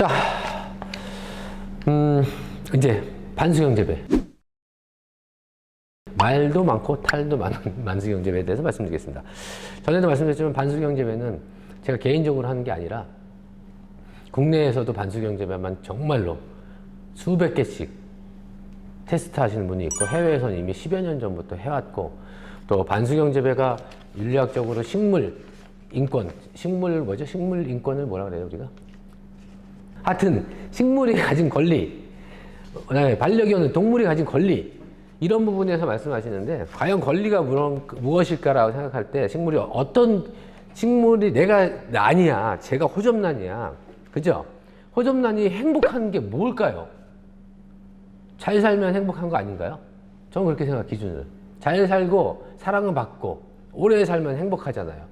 자, 음, 이제 반수경 재배. 말도 많고 탈도 많은 반수경 재배에 대해서 말씀드리겠습니다. 전에도 말씀드렸지만 반수경 재배는 제가 개인적으로 하는 게 아니라 국내에서도 반수경 재배만 정말로 수백 개씩 테스트 하시는 분이 있고 해외에서는 이미 10여 년 전부터 해왔고 또 반수경 재배가 윤리학적으로 식물 인권, 식물 뭐죠? 식물 인권을 뭐라 그래요 우리가? 하여튼 식물이 가진 권리, 반려견은 동물이 가진 권리 이런 부분에서 말씀하시는데 과연 권리가 무엇일까라고 생각할 때 식물이 어떤 식물이 내가 난이야, 제가 호접난이야, 그죠? 호접난이 행복한 게 뭘까요? 잘 살면 행복한 거 아닌가요? 저는 그렇게 생각 기준을 잘 살고 사랑을 받고 오래 살면 행복하잖아요.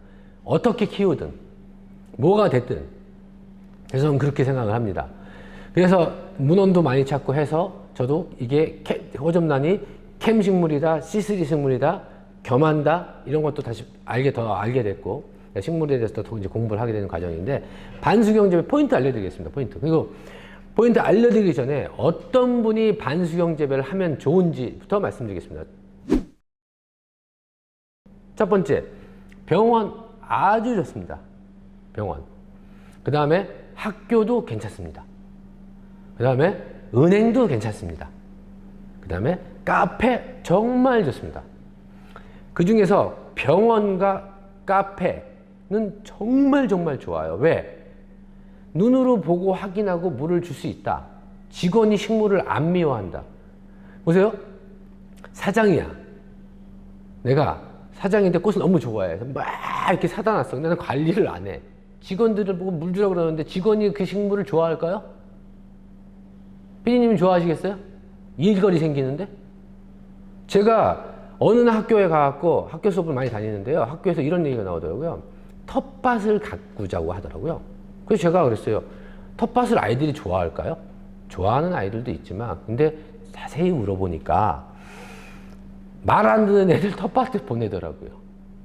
어떻게 키우든 뭐가 됐든 그래서 저는 그렇게 생각을 합니다. 그래서 문헌도 많이 찾고 해서 저도 이게 캐, 호접란이 캠 식물이다, C3 식물이다, 겸한다 이런 것도 다시 알게 더 알게 됐고 식물에 대해서 더 이제 공부를 하게 되는 과정인데 반수경제의 포인트 알려드리겠습니다. 포인트 그리고 포인트 알려드리기 전에 어떤 분이 반수경 재배를 하면 좋은지부터 말씀드리겠습니다. 첫 번째, 병원 아주 좋습니다. 병원. 그 다음에 학교도 괜찮습니다. 그 다음에 은행도 괜찮습니다. 그 다음에 카페 정말 좋습니다. 그 중에서 병원과 카페는 정말 정말 좋아요. 왜? 눈으로 보고 확인하고 물을 줄 수 있다. 직원이 식물을 안 미워한다. 보세요. 사장이야. 내가 사장인데 꽃을 너무 좋아해. 막 이렇게 사다 놨어. 근데 나는 관리를 안 해. 직원들을 보고 물 주라고 그러는데 직원이 그 식물을 좋아할까요? 피디님이 좋아하시겠어요? 일거리 생기는데? 제가 어느 학교에 가갖고 학교 수업을 많이 다니는데요. 학교에서 이런 얘기가 나오더라고요. 텃밭을 가꾸자고 하더라고요. 그래서 제가 그랬어요. 텃밭을 아이들이 좋아할까요? 좋아하는 아이들도 있지만, 근데 자세히 물어보니까 말 안 듣는 애들 텃밭에 보내더라고요.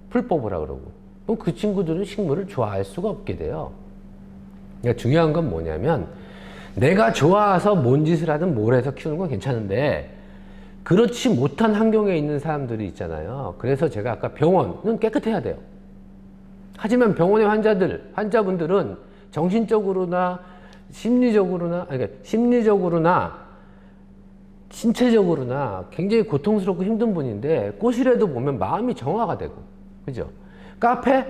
풀 뽑으라 그러고. 그럼 그 친구들은 식물을 좋아할 수가 없게 돼요. 그러니까 중요한 건 뭐냐면 내가 좋아서 뭔 짓을 하든 뭘 해서 키우는 건 괜찮은데 그렇지 못한 환경에 있는 사람들이 있잖아요. 그래서 제가 아까 병원은 깨끗해야 돼요. 하지만 병원의 환자들, 환자분들은 정신적으로나 심리적으로나, 그러니까 심리적으로나 신체적으로나 굉장히 고통스럽고 힘든 분인데 꽃이라도 보면 마음이 정화가 되고, 그죠? 카페?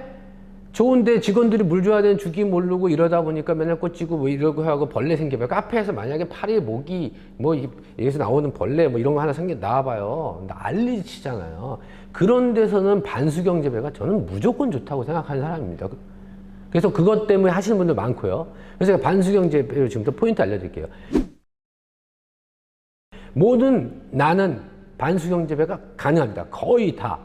좋은데 직원들이 물 줘야 되는 주기 모르고 이러다 보니까 맨날 꽂히고 뭐 이러고 하고 벌레 생겨봐요. 카페에서 만약에 파리, 모기, 뭐 이- 여기서 나오는 벌레 뭐 이런 거 하나 생겨 나와봐요. 난리 치잖아요. 그런 데서는 반수경 재배가 저는 무조건 좋다고 생각하는 사람입니다. 그래서 그것 때문에 하시는 분들 많고요. 그래서 반수경 재배를 지금부터 포인트 알려드릴게요. 모든 나는 반수경 재배가 가능합니다. 거의 다.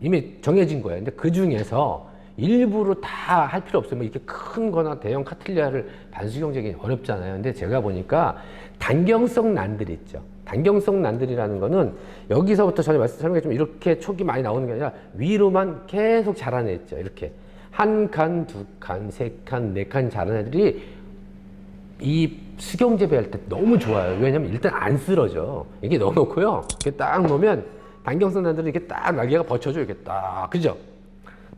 이미 정해진 거예요. 근데 그 중에서 일부러 다 할 필요. 뭐 이렇게 큰 거나 대형 카틀리아를 반수경 재기 어렵잖아요. 근데 제가 보니까 단경성 난들 있죠. 단경성 난들이라는 거는 여기서부터 전에 말씀 설명했지만 이렇게 촉이 많이 나오는 게 아니라 위로만 계속 자라내 있죠. 이렇게 한 칸, 두 칸, 세 칸, 네 칸 자란 애들이 이 수경 재배 할 때 너무 좋아요. 왜냐면 일단 안 쓰러져. 이게 넣어놓고요. 이렇게 딱 놓으면 단경성 난들은 이렇게 딱 날개가 버텨줘. 이렇게 딱. 그죠?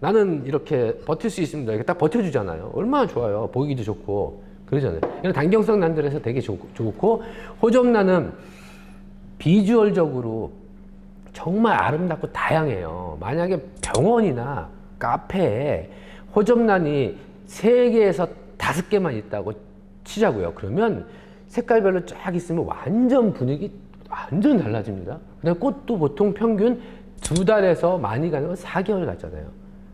나는 이렇게 버틸 수 있습니다. 이렇게 딱 버텨주잖아요. 얼마나 좋아요. 보기도 좋고. 그러잖아요. 이런 단경성 난들에서 되게 좋, 좋고, 호접란은 비주얼적으로 정말 아름답고 다양해요. 만약에 병원이나 카페에 호접란이 세 개에서 다섯 개만 있다고 치자고요. 그러면 색깔별로 쫙 있으면 완전 분위기 완전 달라집니다. 근데 꽃도 보통 평균 두 달에서 많이 가는 건 4개월 가잖아요.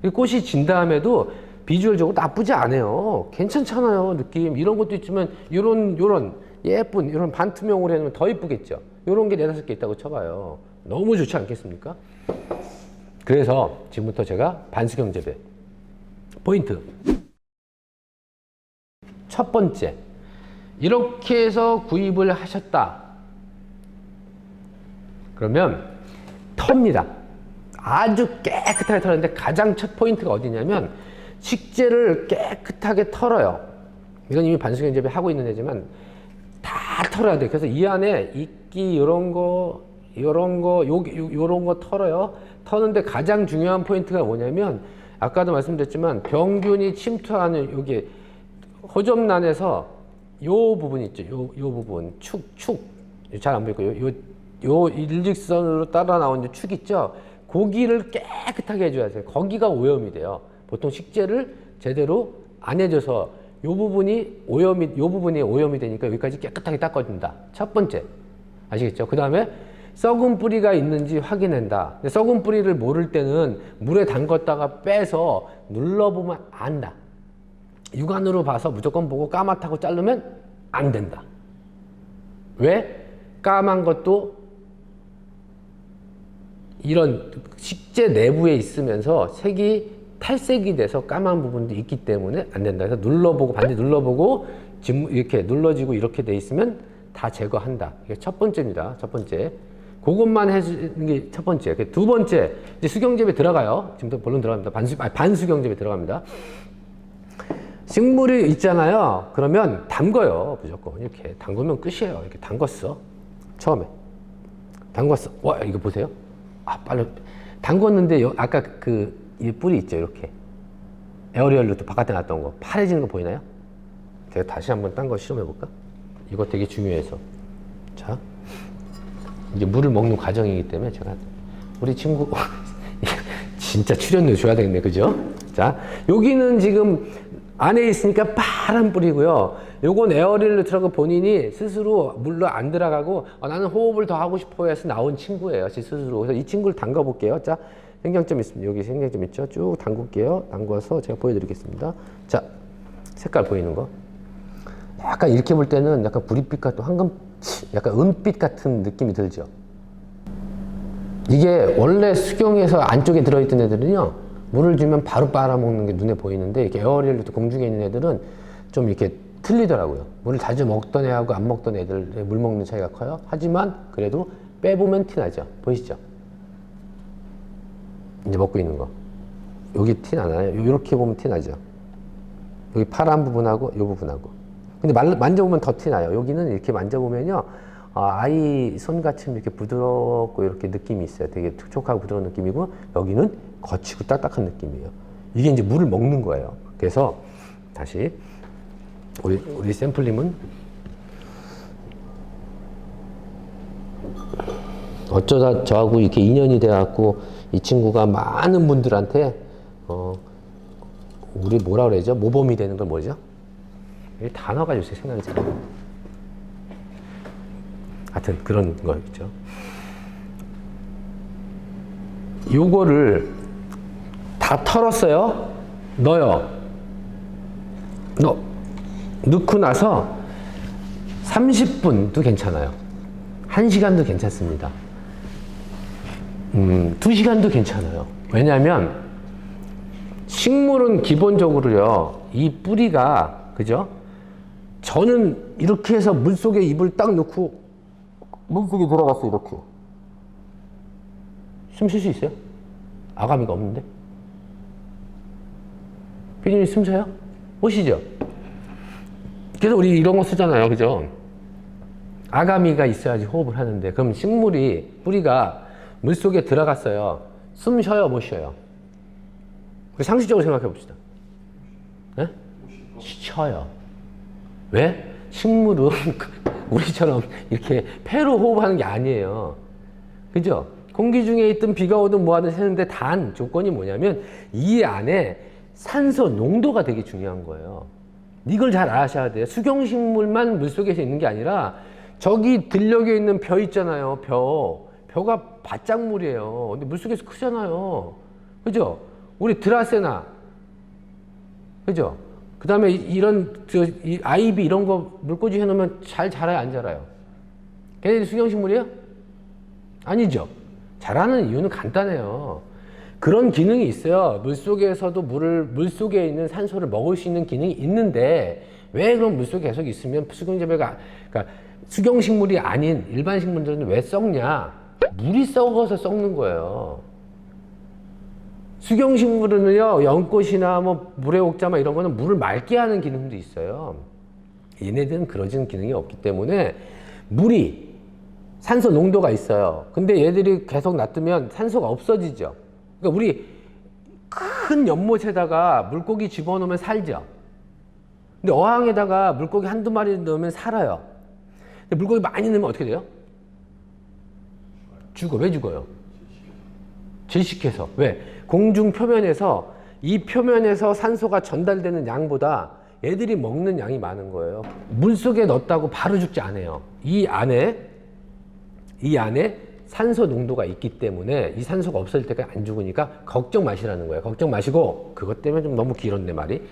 이 꽃이 진 다음에도 비주얼적으로 나쁘지 않아요. 괜찮잖아요, 느낌. 이런 것도 있지만, 요런, 요런, 예쁜, 이런 반투명으로 해놓으면 더 이쁘겠죠. 요런 게 네다섯 개 있다고 쳐봐요. 너무 좋지 않겠습니까? 그래서 지금부터 제가 반수경 재배. 포인트. 첫 번째. 이렇게 해서 구입을 하셨다. 그러면 텁니다. 아주 깨끗하게 털었는데 가장 첫 포인트가 어디냐면 식재를 깨끗하게 털어요. 이건 이미 반수경 재배 하고 있는 애지만 다 털어야 돼. 그래서 이 안에 이끼 이런 거, 이런 거, 요, 요, 요런 거 털어요. 터는데 가장 중요한 포인트가 뭐냐면 아까도 말씀드렸지만 병균이 침투하는 여기 호접란에서 요 부분 있죠. 요, 요 부분 축, 축. 잘 안 보이고 요, 요, 요 일직선으로 따라 나오는 축 있죠. 고기를 깨끗하게 해줘야 돼요. 거기가 오염이 돼요. 보통 식재를 제대로 안 해줘서 요 부분이 오염이 요 부분이 오염이 되니까 여기까지 깨끗하게 닦아준다. 첫 번째 아시겠죠? 그 다음에 썩은 뿌리가 있는지 확인한다. 근데 썩은 뿌리를 모를 때는 물에 담갔다가 빼서 눌러보면 안다. 육안으로 봐서 무조건 보고 까맣다고 자르면 안 된다. 왜? 까만 것도 이런 식재 내부에 있으면서 색이 탈색이 돼서 까만 부분도 있기 때문에 안 된다. 그래서 눌러보고 반드시 눌러보고 이렇게 눌러지고 이렇게 돼 있으면 다 제거한다. 이게 첫 번째입니다. 첫 번째. 그것만 해주는 게 첫 번째. 그두 번째, 이제 수경재배 들어가요. 지금부터 본론 들어갑니다. 반수, 아니, 반수경재배 들어갑니다. 식물이 있잖아요. 그러면 담궈요. 무조건. 이렇게. 담그면 끝이에요. 이렇게 담궜어. 처음에. 담궜어. 와, 이거 보세요. 아, 빨리. 담궜는데, 요, 아까 그, 이 뿌리 있죠. 이렇게. 에어리얼로 또 바깥에 놨던 거. 파래지는 거 보이나요? 제가 다시 한번 딴 거 실험해 볼까? 이거 되게 중요해서. 자. 이제 물을 먹는 과정이기 때문에 제가 우리 친구 진짜 출연료 줘야 되겠네 그죠? 자 여기는 지금 안에 있으니까 파란 뿌리고요 요건 에어릴로 들어가 본인이 스스로 물로 안 들어가고 어, 나는 호흡을 더 하고 싶어 해서 나온 친구예요 제 스스로. 그래서 이 친구를 담가 볼게요. 자 생장점 있습니다. 여기 생장점 있죠? 쭉 담글게요. 담궈서 제가 보여드리겠습니다. 자 색깔 보이는 거. 약간 이렇게 볼 때는 약간 구릿빛 같은 황금 약간 은빛 같은 느낌이 들죠. 이게 원래 수경에서 안쪽에 들어있던 애들은요 물을 주면 바로 빨아먹는 게 눈에 보이는데 이렇게 에어리얼도 공중에 있는 애들은 좀 이렇게 틀리더라고요. 물을 자주 먹던 애하고 안 먹던 애들의 물 먹는 차이가 커요. 하지만 그래도 빼보면 티나죠. 보이시죠? 이제 먹고 있는 거. 여기 티 나나요? 이렇게 보면 티 나죠. 여기 파란 부분하고 이 부분하고. 근데 말, 만져보면 더 티 나요. 여기는 이렇게 만져보면요. 아, 아이 손같이 이렇게 부드럽고 이렇게 느낌이 있어요. 되게 촉촉하고 부드러운 느낌이고 여기는 거치고 딱딱한 느낌이에요. 이게 이제 물을 먹는 거예요. 그래서 다시 우리 우리 샘플님은 어쩌다 저하고 이렇게 인연이 돼갖고 이 친구가 많은 분들한테 어 우리 뭐라 그러죠? 모범이 되는 건 뭐죠? 이 단어가 요새 생각이 잘 안. 하여튼 그런 거 있죠. 요거를 다 털었어요. 넣어요. 넣, 넣고 나서 30분도 괜찮아요. 1시간도 괜찮습니다. 음, 2시간도 괜찮아요. 왜냐하면 식물은 기본적으로요, 이 뿌리가, 그죠? 저는 이렇게 해서 물 속에 입을 딱 넣고 물 속에 들어갔어 이렇게 숨 쉴 수 있어요? 아가미가 없는데 피디님 숨 쉬어요? 못 쉬죠? 그래서 우리 이런 거 쓰잖아요 그죠? 아가미가 있어야지 호흡을 하는데 그럼 식물이 뿌리가 물 속에 들어갔어요 숨 쉬어요 못 쉬어요? 상식적으로 생각해 봅시다 네? 쉬어요 왜? 식물은 우리처럼 이렇게 폐로 호흡하는 게 아니에요. 그죠? 공기 중에 있든 비가 오든 뭐하든 새는데 단 조건이 뭐냐면 이 안에 산소 농도가 되게 중요한 거예요. 이걸 잘 아셔야 돼요. 수경식물만 물속에서 있는 게 아니라 저기 들녘에 있는 벼 있잖아요. 벼. 벼가 바짝물이에요. 근데 물속에서 크잖아요. 그죠? 우리 드라세나. 그죠? 그 다음에 이런, 저, 이 아이비 이런 거 물꽂이 해놓으면 잘 자라요, 안 자라요? 걔네들이 수경식물이에요? 아니죠. 자라는 이유는 간단해요. 그런 기능이 있어요. 물 속에서도 물을, 물 속에 있는 산소를 먹을 수 있는 기능이 있는데, 왜 그럼 물 속에 계속 있으면 수경재배가, 그러니까 수경식물이 아닌 일반 식물들은 왜 썩냐? 물이 썩어서 썩는 거예요. 수경식물은요, 연꽃이나 뭐 물의 옥자마 이런 거는 물을 맑게 하는 기능도 있어요. 얘네들은 그러진 기능이 없기 때문에 물이 산소 농도가 있어요. 근데 얘들이 계속 놔두면 산소가 없어지죠. 그러니까 우리 큰 연못에다가 물고기 집어넣으면 살죠. 근데 어항에다가 물고기 한두 마리 넣으면 살아요. 근데 물고기 많이 넣으면 어떻게 돼요? 죽어. 왜 죽어요? 질식해서. 왜? 공중 표면에서 이 표면에서 산소가 전달되는 양보다 얘들이 먹는 양이 많은 거예요. 물 속에 넣었다고 바로 죽지 않아요. 이 안에 이 안에 산소 농도가 있기 때문에 이 산소가 없어질 때까지 안 죽으니까 걱정 마시라는 거예요. 걱정 마시고 그것 때문에 좀 너무 길었네 말이.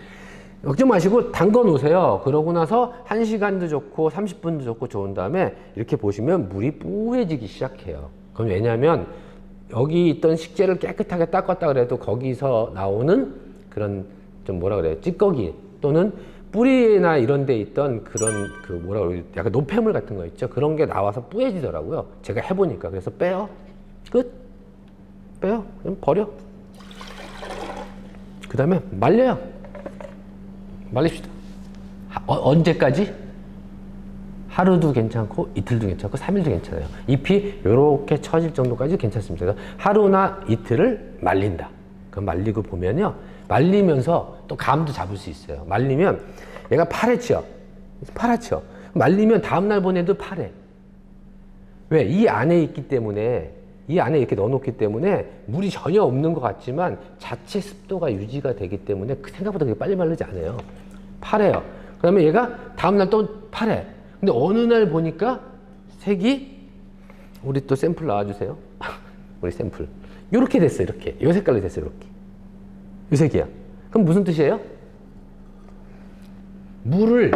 걱정 마시고 담궈 놓으세요. 그러고 나서 1시간도 좋고 30분도 좋고 좋은 다음에 이렇게 보시면 물이 뿌해지기 시작해요. 그건 왜냐하면 여기 있던 식재를 깨끗하게 닦았다 그래도 거기서 나오는 그런 좀 뭐라 그래요 찌꺼기 또는 뿌리나 이런 데 있던 그런 그 뭐라 그래요 약간 노폐물 같은 거 있죠 그런 게 나와서 뿌얘지더라고요 제가 해보니까 그래서 빼요 끝 빼요 그냥 버려 그 다음에 말려요 말립시다 하- 어, 언제까지? 하루도 괜찮고 이틀도 괜찮고 3일도 괜찮아요. 잎이 이렇게 처질 정도까지 괜찮습니다. 하루나 이틀을 말린다. 그 말리고 보면요. 말리면서 또 감도 잡을 수 있어요. 말리면 얘가 파랗죠. 파랗죠. 말리면 다음날 보내도 파래. 왜? 이 안에 있기 때문에 이 안에 이렇게 넣어놓기 때문에 물이 전혀 없는 것 같지만 자체 습도가 유지가 되기 때문에 그 생각보다 빨리 마르지 않아요. 파래요. 그러면 얘가 다음날 또 파래. 근데 어느 날 보니까 색이 우리 또 샘플 나와주세요. 우리 샘플. 이렇게 됐어, 이렇게. 이 색깔로 됐어, 이렇게. 이 색이야. 그럼 무슨 뜻이에요? 물을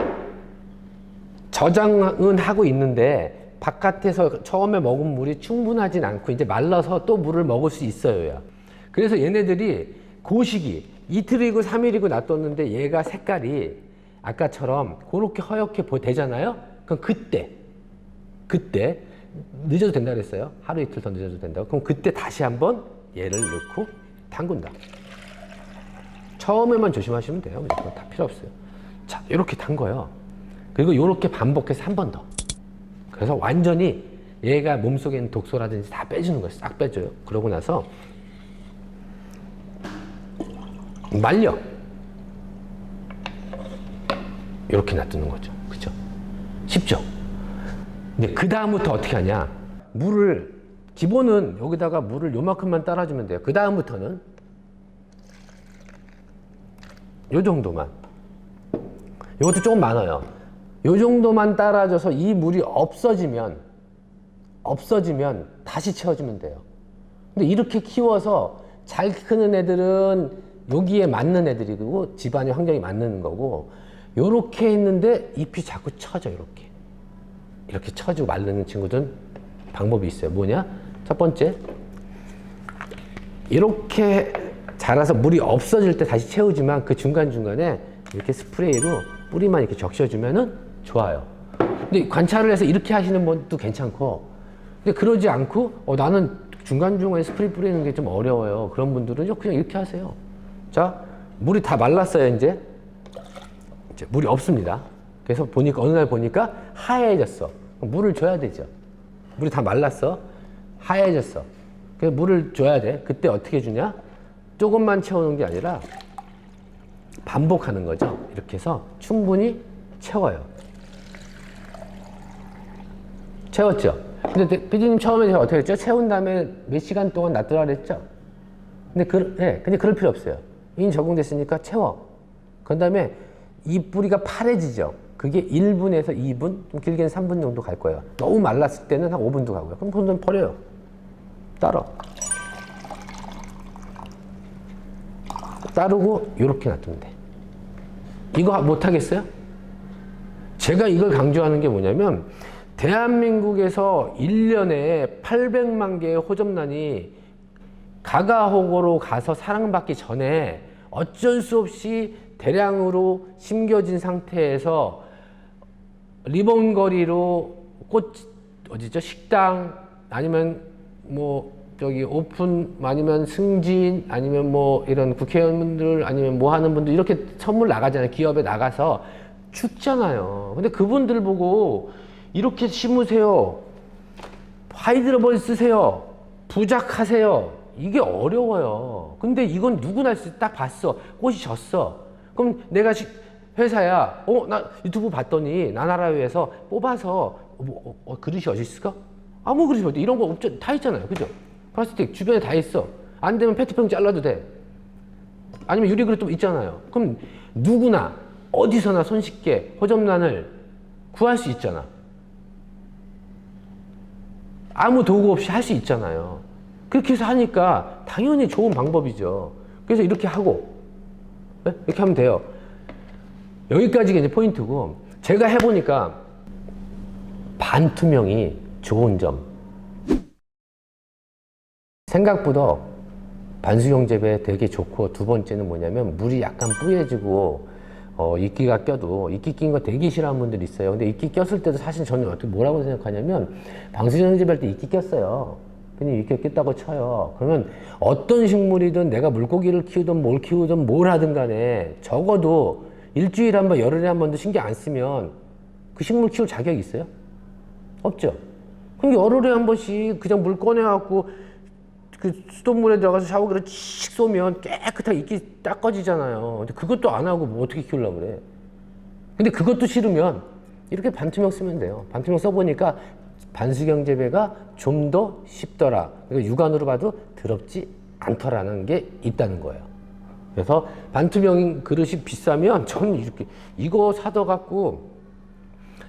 저장은 하고 있는데 바깥에서 처음에 먹은 물이 충분하진 않고 이제 말라서 또 물을 먹을 수 있어요. 그래서 얘네들이 고시기 이틀이고 삼일이고 놔뒀는데 얘가 색깔이 아까처럼 그렇게 허옇게 보- 되잖아요. 그럼 그때 그때 늦어도 된다 그랬어요. 하루 이틀 더 늦어도 된다고. 그럼 그때 다시 한번 얘를 넣고 담근다. 처음에만 조심하시면 돼요. 다 필요 없어요. 자, 이렇게 담궈요. 그리고 이렇게 반복해서 한 번 더. 그래서 완전히 얘가 몸속에 있는 독소라든지 다 빼주는 거예요. 싹 빼줘요. 그러고 나서 말려. 이렇게 놔두는 거죠. 그죠? 쉽죠? 근데 그 다음부터 어떻게 하냐? 물을 기본은 여기다가 물을 요만큼만 따라주면 돼요. 그 다음부터는 요 정도만. 이것도 조금 많아요. 요 정도만 따라줘서 이 물이 없어지면 없어지면 다시 채워주면 돼요. 근데 이렇게 키워서 잘 크는 애들은 여기에 맞는 애들이고 집안의 환경이 맞는 거고 요렇게 했는데 잎이 자꾸 처져 이렇게 이렇게 처지고 말르는 친구들은 방법이 있어요. 뭐냐? 첫 번째 이렇게 자라서 물이 없어질 때 다시 채우지만 그 중간중간에 이렇게 스프레이로 뿌리만 이렇게 적셔주면은 좋아요. 근데 관찰을 해서 이렇게 하시는 분도 괜찮고, 근데 그러지 않고, 어, 나는 중간중간에 스프레이 뿌리는 게 좀 어려워요. 그런 분들은 그냥 이렇게 하세요. 자, 물이 다 말랐어요, 이제. 이제 물이 없습니다. 그래서 보니까, 어느 날 보니까 하얘졌어. 물을 줘야 되죠. 물이 다 말랐어. 하얘졌어. 그래서 물을 줘야 돼. 그때 어떻게 주냐? 조금만 채우는 게 아니라 반복하는 거죠. 이렇게 해서 충분히 채워요. 채웠죠? 근데 피디님 처음에 제가 어떻게 했죠? 채운 다음에 몇 시간 동안 놔두라 그랬죠? 근데 그, 예, 근데 그럴 필요 없어요. 이미 적응됐으니까 채워. 그 다음에 이 뿌리가 파래지죠? 그게 1분에서 2분, 좀 길게는 3분 정도 갈 거예요. 너무 말랐을 때는 한 5분도 가고요. 그럼 그건 버려요. 따로. 따르고 이렇게 놔두면 돼. 이거 못 하겠어요? 제가 이걸 강조하는 게 뭐냐면 대한민국에서 1년에 800만 개의 호접란이 가가호고로 가서 사랑받기 전에 어쩔 수 없이 대량으로 심겨진 상태에서 리본거리로 꽃 어디죠 식당 아니면 뭐 저기 오픈 아니면 승진 아니면 뭐 이런 국회의원분들 아니면 뭐 하는 분들 이렇게 선물 나가잖아요 기업에 나가서 죽잖아요. 근데 그분들 보고 이렇게 심으세요. 하이드로볼 쓰세요. 부작하세요. 이게 어려워요. 근데 이건 누구나 딱 봤어. 꽃이 졌어. 그럼 내가 시- 회사야, 어, 나 유튜브 봤더니 나나라에서 뽑아서, 뭐, 어, 어, 그릇이 어디 있을까? 아무 그릇이 어디, 이런 거 없죠. 다 있잖아요. 그죠? 플라스틱 주변에 다 있어. 안 되면 페트병 잘라도 돼. 아니면 유리 그릇도 있잖아요. 그럼 누구나 어디서나 손쉽게 호접란을 구할 수 있잖아. 아무 도구 없이 할 수 있잖아요. 그렇게 해서 하니까 당연히 좋은 방법이죠. 그래서 이렇게 하고 네? 이렇게 하면 돼요. 여기까지가 이제 포인트고 제가 해보니까 반투명이 좋은 점. 생각보다 반수경 재배 되게 좋고 두 번째는 뭐냐면 물이 약간 뿌얘지고 어, 이끼가 껴도 이끼 낀 거 되게 싫어하는 분들 있어요. 근데 이끼 꼈을 때도 사실 저는 어떻게 뭐라고 생각하냐면 방수경 재배할 때 이끼 꼈어요. 그냥 이끼 꼈다고 쳐요. 그러면 어떤 식물이든 내가 물고기를 키우든 뭘 키우든 뭘 하든 간에 적어도 일주일에 한 번, 열흘에 한 번도 신경 안 쓰면 그 식물 키울 자격이 있어요? 없죠. 그럼 열흘에 한 번씩 그냥 물 꺼내갖고 그 수돗물에 들어가서 샤워기를 칙 쏘면 깨끗하게 이끼 닦아지잖아요. 근데 그것도 안 하고 뭐 어떻게 키우려고 그래. 근데 그것도 싫으면 이렇게 반투명 쓰면 돼요. 반투명 써보니까 반수경 재배가 좀 더 쉽더라. 그러니까 육안으로 봐도 더럽지 않더라는 게 있다는 거예요. 그래서 반투명 그릇이 비싸면 저는 이렇게 이거 사다 갖고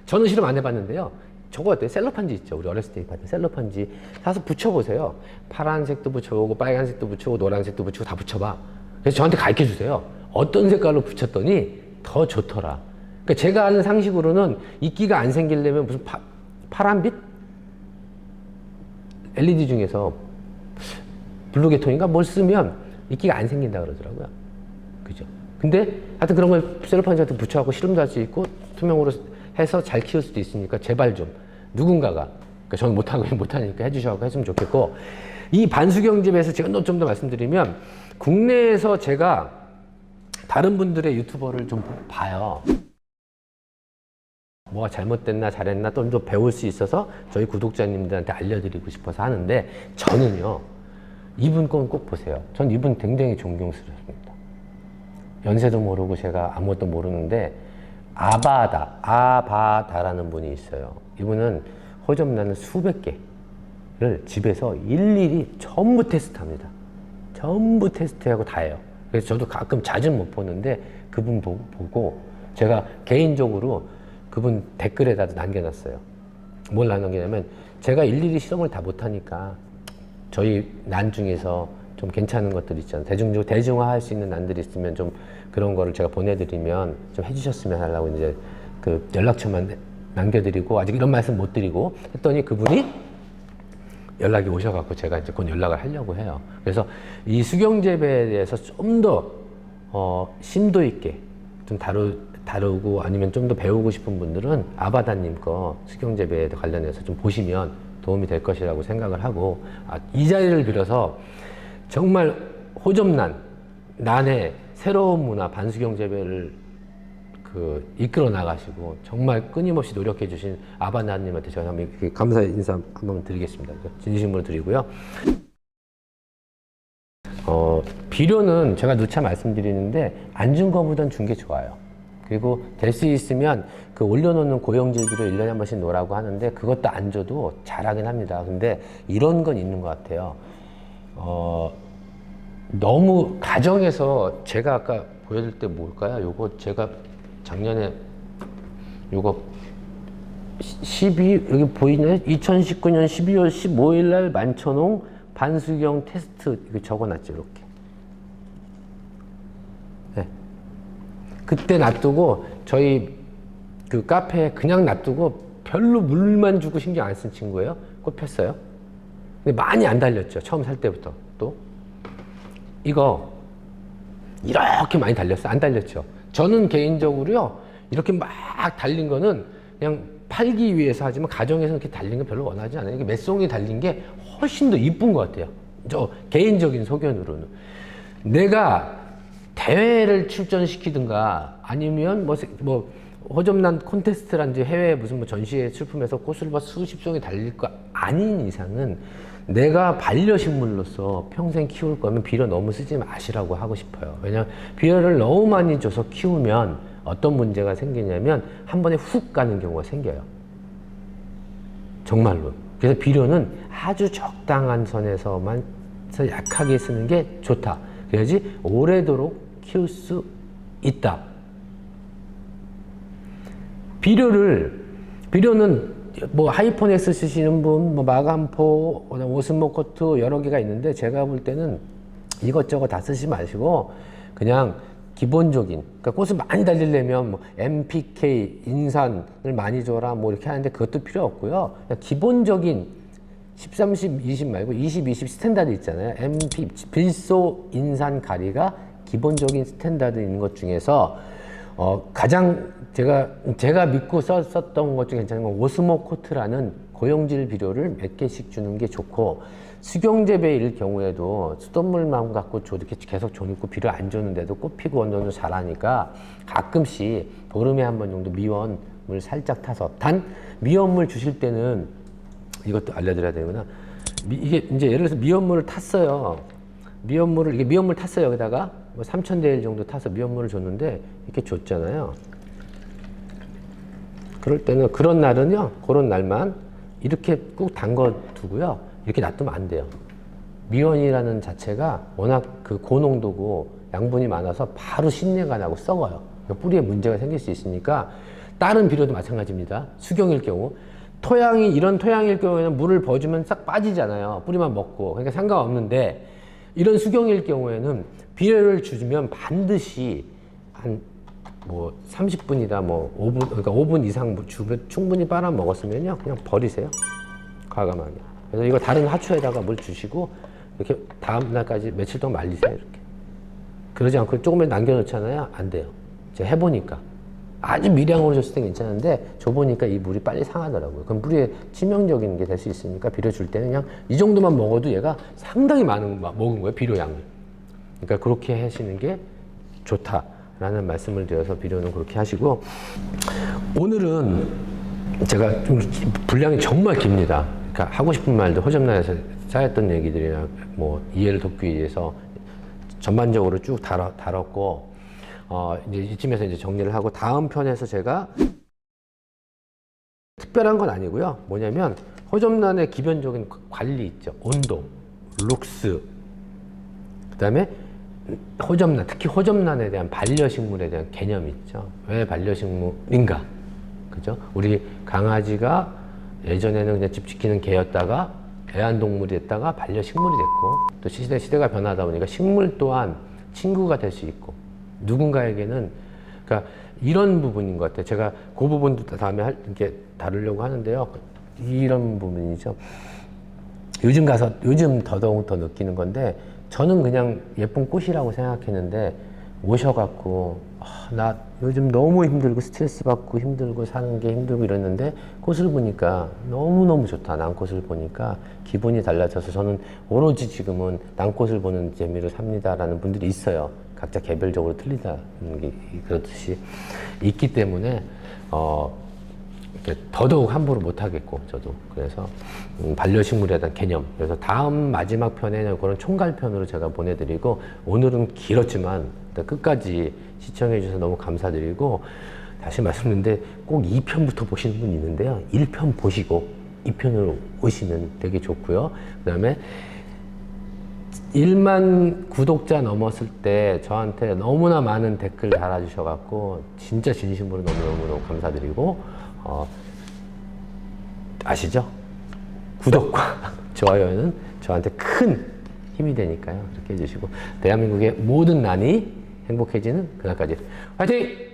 저는 실험 안 해봤는데요. 저거 어때요? 셀로판지 있죠. 우리 어렸을 때 봤던 셀로판지 사서 붙여보세요. 파란색도 붙여보고 빨간색도 붙여보고 노란색도 붙이고 다 붙여봐. 그래서 저한테 가르쳐 주세요. 어떤 색깔로 붙였더니 더 좋더라. 그러니까 제가 아는 상식으로는 이끼가 안 생기려면 무슨 파, 파란빛? LED 중에서 블루게톤인가 뭘 쓰면 이끼가 안 생긴다 그러더라고요. 그죠? 근데 하여튼 그런 걸 셀로판지 같은 거 붙여갖고 실험도 할 수 있고 투명으로 해서 잘 키울 수도 있으니까 제발 좀 누군가가 그러니까 저는 못하고 못하니까 해주셔서 했으면 좋겠고 이 반수경집에서 제가 좀 더 말씀드리면 국내에서 제가 다른 분들의 유튜버를 좀 봐요. 뭐가 잘못됐나 잘했나 좀 더 배울 수 있어서 저희 구독자님들한테 알려드리고 싶어서 하는데 저는요 이분 건 꼭 보세요. 전 이분 굉장히 존경스럽습니다. 연세도 모르고 제가 아무것도 모르는데 아바다 아바다라는 분이 있어요. 이분은 호접란을 수백 개를 집에서 일일이 전부 테스트합니다. 전부 테스트하고 다 해요. 그래서 저도 가끔 자주는 못 보는데 그분 보- 보고 제가 개인적으로 그분 댓글에다 남겨놨어요. 뭘 남겼냐면 제가 일일이 실험을 다 못하니까 저희 난 중에서 좀 괜찮은 것들 있잖아요. 대중적 대중화할 수 있는 난들이 있으면 좀 그런 거를 제가 보내드리면 좀 해주셨으면 하려고 이제 그 연락처만 남겨드리고 아직 이런 말씀 못 드리고 했더니 그분이 연락이 오셔갖고 제가 이제 곧 연락을 하려고 해요. 그래서 이 수경 재배에 대해서 좀더 어, 심도 있게 좀 다루, 다루고 아니면 좀 더 배우고 싶은 분들은 아바다님 거 수경 재배에 관련해서 좀 보시면 도움이 될 것이라고 생각을 하고 아, 이 자리를 빌어서 정말 호접난 난의 새로운 문화 반수경 재배를 그 이끌어 나가시고 정말 끊임없이 노력해 주신 아바나님한테 제가 한번 이렇게 감사 인사 한번 드리겠습니다. 진심으로 드리고요. 어, 비료는 제가 누차 말씀드리는데 안 준 거보단 준 게 좋아요. 그리고 될 수 있으면 그 올려놓는 고형질 비료 1년에 한 번씩 놓으라고 하는데 그것도 안 줘도 잘하긴 합니다. 근데 이런 건 있는 것 같아요. 어, 너무 가정에서 제가 아까 보여드릴 때 뭘까요? 요거 제가 작년에 요거 12 여기 보이네? 2019년 12월 15일 날 만천홍 반수경 테스트 이거 적어놨죠 이렇게. 네. 그때 놔두고 저희 그 카페에 그냥 놔두고 별로 물만 주고 신경 안 쓴 친구예요. 꽃 폈어요. 근데 많이 안 달렸죠. 처음 살 때부터 또 이거 이렇게 많이 달렸어요. 안 달렸죠. 저는 개인적으로요, 이렇게 막 달린 거는 그냥 팔기 위해서 하지만 가정에서 이렇게 달린 거 별로 원하지 않아요. 이게 몇송이 달린 게 훨씬 더 이쁜 것 같아요. 저 개인적인 소견으로는. 내가 대회를 출전시키든가 아니면 뭐, 세- 뭐 허접난 콘테스트란지 해외 무슨 뭐 전시회 출품해서 꽃을 봐 수십 송이 달릴 거 아닌 이상은 내가 반려식물로서 평생 키울 거면 비료 너무 쓰지 마시라고 하고 싶어요. 왜냐면 비료를 너무 많이 줘서 키우면 어떤 문제가 생기냐면 한 번에 훅 가는 경우가 생겨요. 정말로. 그래서 비료는 아주 적당한 선에서만 서 약하게 쓰는 게 좋다. 그래야지 오래도록 키울 수 있다. 비료를 비료는 뭐 하이포넥스 쓰시는 분, 뭐 마감포, 그다음 오스모 코트 여러 개가 있는데 제가 볼 때는 이것저것 다 쓰지 마시고 그냥 기본적인 그러니까 꽃을 많이 달리려면 뭐 NPK, 인산을 많이 줘라 뭐 이렇게 하는데 그것도 필요 없고요. 그냥 기본적인 10, 30, 20 말고 20, 20 스탠다드 있잖아요. MP, 빌소 인산 가리가 기본적인 스탠다드인 것 중에서 어, 가장 제가 제가 믿고 써, 썼던 것 중에 괜찮은 건 오스모 코트라는 고용질 비료를 몇 개씩 주는 게 좋고 수경 재배일 경우에도 수돗물만 갖고 줘 이렇게 계속 줘놓고 비료 안 줬는데도 꽃 피고 어느 정도 자라니까 가끔씩 보름에 한 번 정도 미원물 살짝 타서 단 미원물 주실 때는 이것도 알려드려야 되구나. 미- 이게 이제 예를 들어서 미원물을 탔어요. 미원물을 이게 미원물 탔어요. 여기다가 뭐 3,000대1 정도 타서 미원물을 줬는데 이렇게 줬잖아요. 그럴 때는 그런 날은요. 그런 날만 이렇게 꾹 담궈 두고요. 이렇게 놔두면 안 돼요. 미원이라는 자체가 워낙 그 고농도고 양분이 많아서 바로 신내가 나고 썩어요. 그러니까 뿌리에 문제가 생길 수 있으니까 다른 비료도 마찬가지입니다. 수경일 경우 토양이 이런 토양일 경우에는 물을 버주면 싹 빠지잖아요. 뿌리만 먹고 그러니까 상관없는데 이런 수경일 경우에는 비료를 주면 반드시 한 뭐 30분이다 뭐 5분 그러니까 5분 이상 주면 충분히 빨아 먹었으면요. 그냥 버리세요. 과감하게. 그래서 이거 다른 하초에다가 물 주시고 이렇게 다음 날까지 며칠 동안 말리세요 이렇게. 그러지 않고 조금만 남겨놓잖아요. 안 돼요. 제가 해보니까. 아주 미량으로 줬을 땐 괜찮은데 줘보니까 이 물이 빨리 상하더라고요. 그럼 뿌리에 치명적인 게 될 수 있으니까 비료 줄 때는 그냥 이 정도만 먹어도 얘가 상당히 많은 거 먹은 거예요 비료 양을 그러니까 그렇게 하시는 게 좋다라는 말씀을 드려서 비료는 그렇게 하시고 오늘은 제가 좀 분량이 정말 깁니다. 그러니까 하고 싶은 말도 허접나에서 쌓였던 얘기들이나 뭐 이해를 돕기 위해서 전반적으로 쭉 다뤄, 다뤘고 어 이제 이쯤에서 이제 정리를 하고 다음 편에서 제가 특별한 건 아니고요. 뭐냐면 허접란의 기본적인 관리 있죠. 온도, 룩스, 그 다음에 호접란, 특히 호접란에 대한 반려식물에 대한 개념 있죠. 왜 반려식물인가? 그죠? 우리 강아지가 예전에는 그냥 집 지키는 개였다가 애완동물이 됐다가 반려식물이 됐고 또 시대, 시대가 변하다 보니까 식물 또한 친구가 될 수 있고 누군가에게는 그러니까 이런 부분인 것 같아요. 제가 그 부분도 다음에 할, 이렇게 다루려고 하는데요. 이런 부분이죠. 요즘 가서 요즘 더더욱 더 느끼는 건데 저는 그냥 예쁜 꽃이라고 생각했는데 오셔갖고 아, 나 요즘 너무 힘들고 스트레스 받고 힘들고 사는 게 힘들고 이랬는데 꽃을 보니까 너무너무 좋다 난꽃을 보니까. 기분이 달라져서 저는 오로지 지금은 난꽃을 보는 재미로 삽니다라는 분들이 있어요. 각자 개별적으로 틀리다는 게 그렇듯이 있기 때문에 어 더더욱 함부로 못하겠고 저도. 그래서 음, 반려식물에 대한 개념. 그래서 다음 마지막 편에는 그런 총괄편으로 제가 보내드리고 오늘은 길었지만 끝까지 시청해 주셔서 너무 감사드리고 다시 말씀드리는데 꼭 2편부터 보시는 분이 있는데요. 1편 보시고 2편으로 오시면 되게 좋고요. 그 다음에 1만 구독자 넘었을 때 저한테 너무나 많은 댓글 달아주셔갖고 진짜 진심으로 너무너무 감사드리고 어, 아시죠? 구독과 좋아요는 저한테 큰 힘이 되니까요. 그렇게 해주시고 대한민국의 모든 난이 행복해지는 그날까지 화이팅!